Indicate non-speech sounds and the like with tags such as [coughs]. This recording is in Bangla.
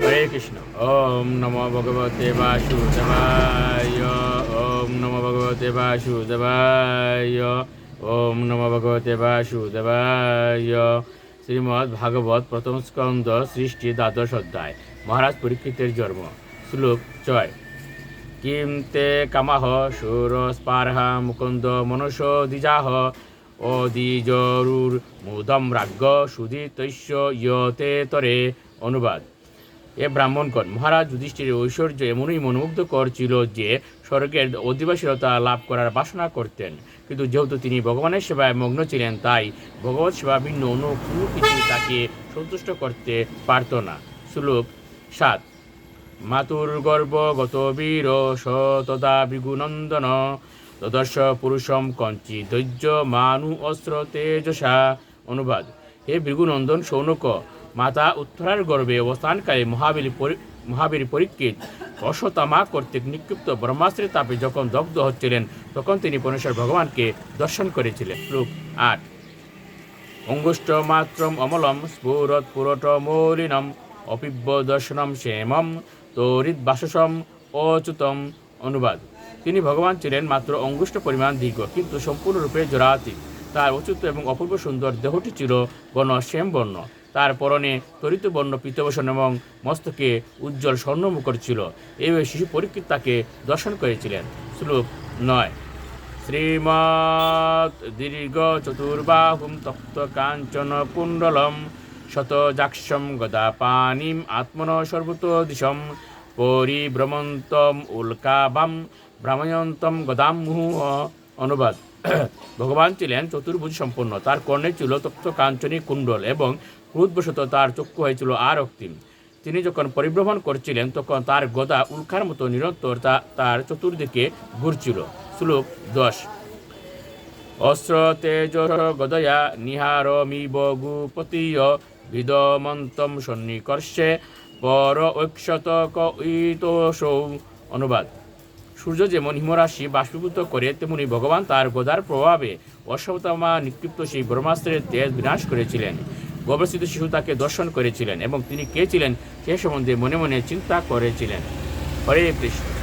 হরে কৃষ্ণ। ওম নমো ভগবতে বাসুদেবায়। ওম নমো ভগবতে বাসুদেবায়। ওম নমো ভগবতে বাসুদেবায়। শ্রীমদ্ ভাগবত প্রথম স্কন্দ সৃষ্টি দ্বাদশ অধ্যায়, মহারাজ পরীক্ষিতের জন্ম, শ্লোক ছয়। কিম তে কামাহ সুর স্পারহ মুকুন্দ মনুষ দ্বিজাহ, অদিজরুর মুদম রাজ্ঞ সুদিতৈশ্য ইয়তে তরে। অনুবাদ। এ ব্রাহ্মণগণ, মহারাজ যুধিষ্ঠিরের ঐশ্বর্য এমনই মনোমুগ্ধকর ছিল যে স্বর্গের অধিবাসীরতা লাভ করার বাসনা করতেন। কিন্তু যেহেতু তিনি ভগবানের সেবায় মগ্ন ছিলেন, তাই ভগবত সেবা ভিন্ন অন্য কোনো কিছু তাকে সন্তুষ্ট করতে পারত না। শ্লোক সাত। মাতুর গর্ভগত বীর স তদা ভৃগুনন্দন তদর্শ পুরুষম কঞ্চি ধৈর্য মানু অস্ত্র তেজসা। অনুবাদ। হে ভৃগুনন্দন সৌনক মাতা উত্তরার গর্ভে অবস্থানকালে মহাবীর মহাবীর পরীক্ষিত অশ্বতামা কর্তৃক নিক্ষিপ্ত ব্রহ্মাস্ত্রের তাপে যখন দগ্ধ হচ্ছিলেন, তখন তিনি পরমেশ্বর ভগবানকে দর্শন করেছিলেন। শ্লোক আট। অঙ্গুষ্ট মাত্রম অমলম স্ফুরত পুরট মৌলিনম অপিব্য দর্শনম শ্যামম তরিত বাসসম অচ্যুতম অনুবাদ। তিনি ভগবান ছিলেন মাত্র অঙ্গুষ্ঠ পরিমাণ দীর্ঘ, কিন্তু সম্পূর্ণরূপে জোড়াতীত তার অচ্যুত এবং অপূর্ব সুন্দর দেহটি ছিল বর্ণ শ্যাম বর্ণ তার পরনে তরিত বর্ণ পীতবসন এবং মস্তকে উজ্জ্বল স্বর্ণমুখর ছিল। এইভাবে শিশু পরীক্ষিত তাকে দর্শন করেছিলেন। শ্লোক নয়। শ্রীমৎ দীর্ঘ চতুর্বাহুম তপ্ত কাঞ্চন কুণ্ডলম শতজাক্ষম গদা পানিম আত্মন সর্বত দিশম পরিভ্রমন্তম উল্কাবাম ভ্রাময়ন্তম গদাম অনুবাদ। [coughs] ভগবান ছিলেন চতুর্ভুজ সম্পন্ন তার কর্ণে ছিল তপ্ত কাঞ্চনী কুণ্ডল এবং ক্রোধবশত তার চক্ষু হয়েছিল আর অক্তিম তিনি যখন পরিভ্রমণ করছিলেন, তখন তার গদা উল্কার মতো নিরন্তর তা তার চতুর্দিকে ঘুরছিল। শ্লোক দশ। অস্ত্র তেজ গদয়া নিহারমি বগুপতীয় বিদমন্তম সন্নিকর্ষে পর ঐক্ষত অনুবাদ। সূর্য যেমন হিমরাশি বাষ্পীভূত করে, তেমনি ভগবান তার গদার প্রভাবে অশ্বতমা নিক্ষিপ্ত সেই ব্রহ্মাস্ত্রের তেজ বিনাশ করেছিলেন। গর্ভস্থিত শিশু তাকে দর্শন করেছিলেন এবং তিনি কে ছিলেন সে সম্বন্ধে মনে মনে চিন্তা করেছিলেন। হরে কৃষ্ণ।